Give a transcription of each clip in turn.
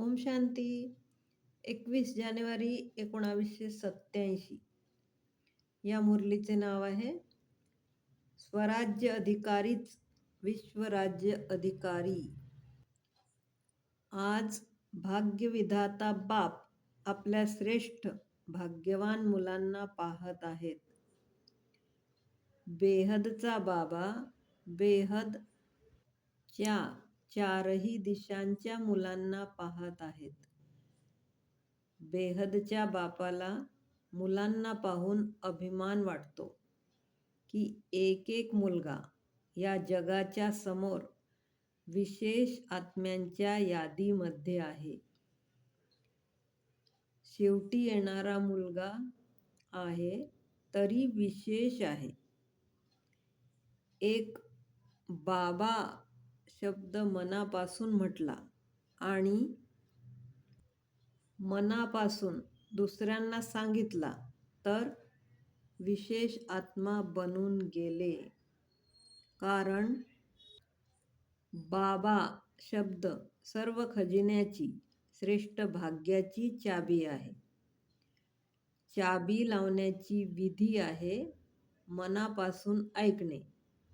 ओम शांती. एकवीस जानेवारी एकोणावीसशे सत्याऐंशी या मुरलीचे नाव आहे स्वराज्य अधिकारीच विश्वराज्य अधिकारी. आज भाग्यविधाता बाप आपल्या श्रेष्ठ भाग्यवान मुलांना पाहत आहेत. बेहदचा बाबा बेहद च्या चारही दिशांच्या मुलांना पाहत आहेत. बेहदच्या बापाला मुलांना पाहून अभिमान वाटतो की एक एक मुलगा या जगाच्या समोर विशेष आत्म्यांच्या यादीमध्ये आहे. शेवटी येणारा मुलगा आहे तरी विशेष आहे. एक बाबा शब्द मनापासून म्हटला आणि मनापासून दुसऱ्यांना सांगितला तर विशेष आत्मा बनून गेले. कारण बाबा शब्द सर्व खजिन्याची श्रेष्ठ भाग्याची चाबी आहे. चाबी लावण्याची विधी आहे मनापासून ऐकणे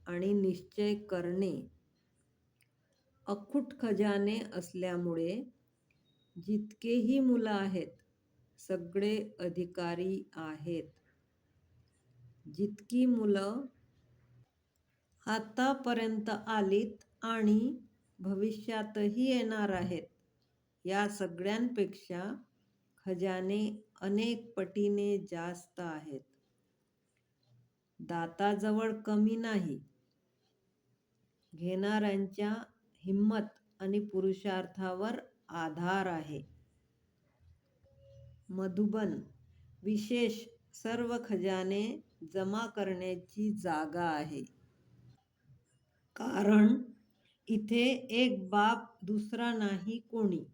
आणि निश्चय करणे. अखूट खजाने असल्यामुळे जितकेही मुलं आहेत सगळे अधिकारी आहेत. जितकी मुलं आतापर्यंत आलीत आणि भविष्यातही येणार आहेत या सगळ्यांपेक्षा खजाने अनेक पटीने जास्त आहेत. दाताजवळ कमी नाही. घेणाऱ्यांच्या हिम्मत आणि पुरुषार्थावर आधार आहे. मधुबन विशेष सर्व खजाने जमा करण्याची जागा आहे. कारण इथे एक बाप दुसरा नाही कोणी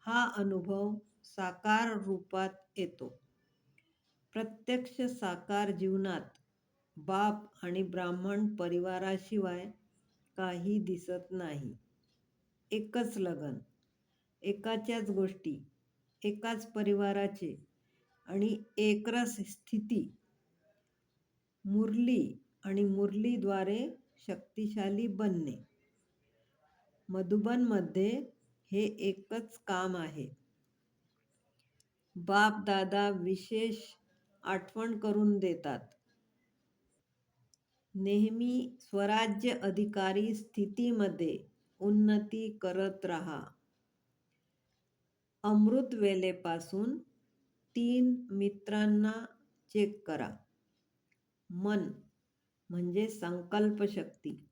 हा अनुभव साकार रूपात येतो. प्रत्यक्ष साकार जीवनात बाप आणि ब्राह्मण परिवाराशिवाय काही दिसत नाही. एकच लगन एकाच्याच गोष्टी एकाच परिवाराचे आणि एकरस स्थिती. मुरली आणि मुरलीद्वारे शक्तिशाली बनणे. मधुबनमध्ये हे एकच काम आहे. बाप दादा विशेष आठवण करून देतात. नेहमी स्वराज्य अधिकारी स्थितीमध्ये उन्नती करत राहा. अमृतवेलेपासून तीन मित्रांना चेक करा. मन म्हणजे संकल्पशक्ती.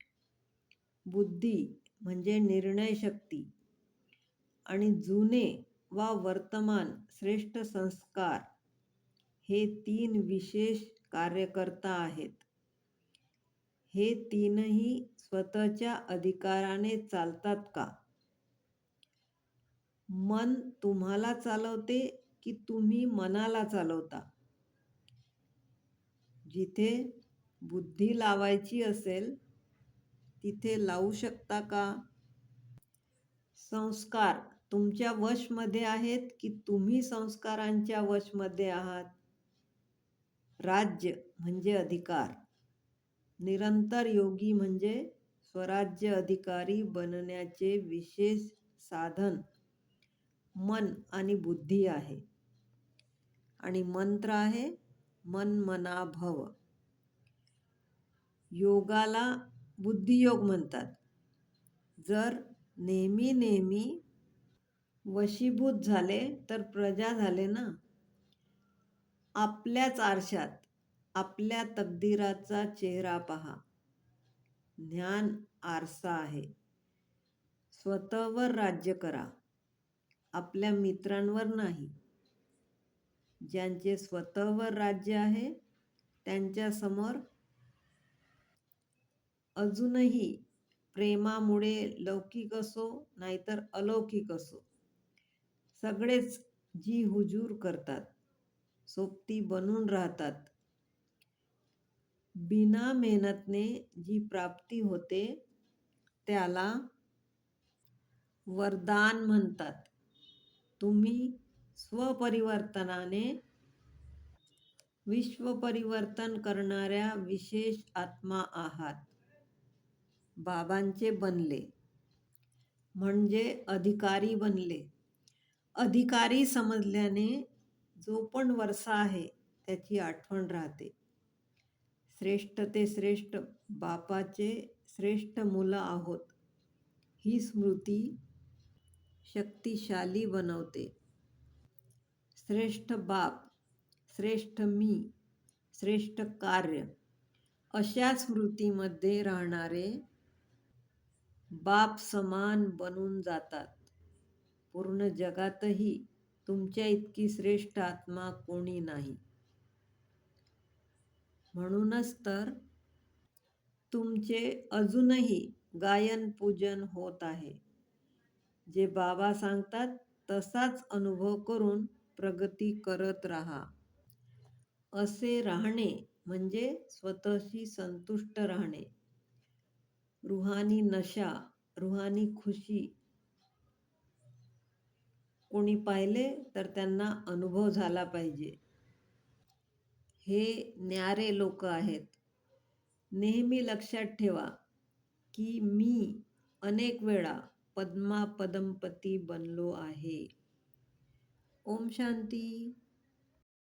बुद्धी म्हणजे निर्णय शक्ती. आणि जुने वा वर्तमान श्रेष्ठ संस्कार हे तीन विशेष कार्यकर्ता आहेत. हे तीनही स्वतःच्या अधिकाराने चालतात का? मन तुम्हाला चालवते की तुम्ही मनाला चालवता? जिथे बुद्धी लावायची असेल तिथे लावू शकता का? संस्कार तुमच्या वशमध्ये आहेत की तुम्ही संस्कारांच्या वशमध्ये आहात? राज्य म्हणजे अधिकार. निरंतर योगी म्हणजे स्वराज्य अधिकारी बनण्याचे विशेष साधन मन आणि बुद्धी आहे. आणि मंत्र आहे मन मना भव. योगाला बुद्धियोग म्हणतात. जर नेहमी नेहमी वशीभूत झाले तर प्रजा झाले ना? आपल्याच आरशात आपल्या तकदीराचा चेहरा पहा. ज्ञान आरसा आहे. स्वतःवर राज्य करा. आपल्या मित्रांवर नाही. ज्यांचे स्वतःवर राज्य आहे त्यांच्यासमोर अजूनही प्रेमामुळे लौकिक असो नाहीतर अलौकिक असो. सगळेच जी हुजूर करतात सोबती बनून राहतात. बिना मेहनतने जी प्राप्ती होते त्याला वरदान म्हणतात तुम्ही स्वपरिवर्तनाने विश्वपरिवर्तन करणाऱ्या विशेष आत्मा आहात. बाबांचे बनले म्हणजे अधिकारी बनले. अधिकारी समजल्याने जो पण वर्षा आहे त्याची आठवण राहते. श्रेष्ठ ते श्रेष्ठ बापाचे श्रेष्ठ मुलं आहोत ही स्मृती शक्तिशाली बनवते. श्रेष्ठ बाप, श्रेष्ठ मी, श्रेष्ठ कार्य अशा स्मृतीमध्ये राहणारे बाप समान बनून जातात. पूर्ण जगातही तुमच्या इतकी श्रेष्ठ आत्मा कोणी नाही. म्हणूनच तर तुमचे अजूनही गायन पूजन होत आहे. जे बाबा सांगतात तसाच अनुभव करून प्रगती करत राहा. असे राहणे म्हणजे स्वतःशी संतुष्ट राहणे. रुहानी नशा, रुहानी खुशी कोणी पाहिले तर त्यांना अनुभव झाला पाहिजे. हे न्यारे लोक आहेत. नेहमी लक्षात ठेवा की मी अनेक वेळा पद्मा पदंपती बनलो आहे. ओम शांती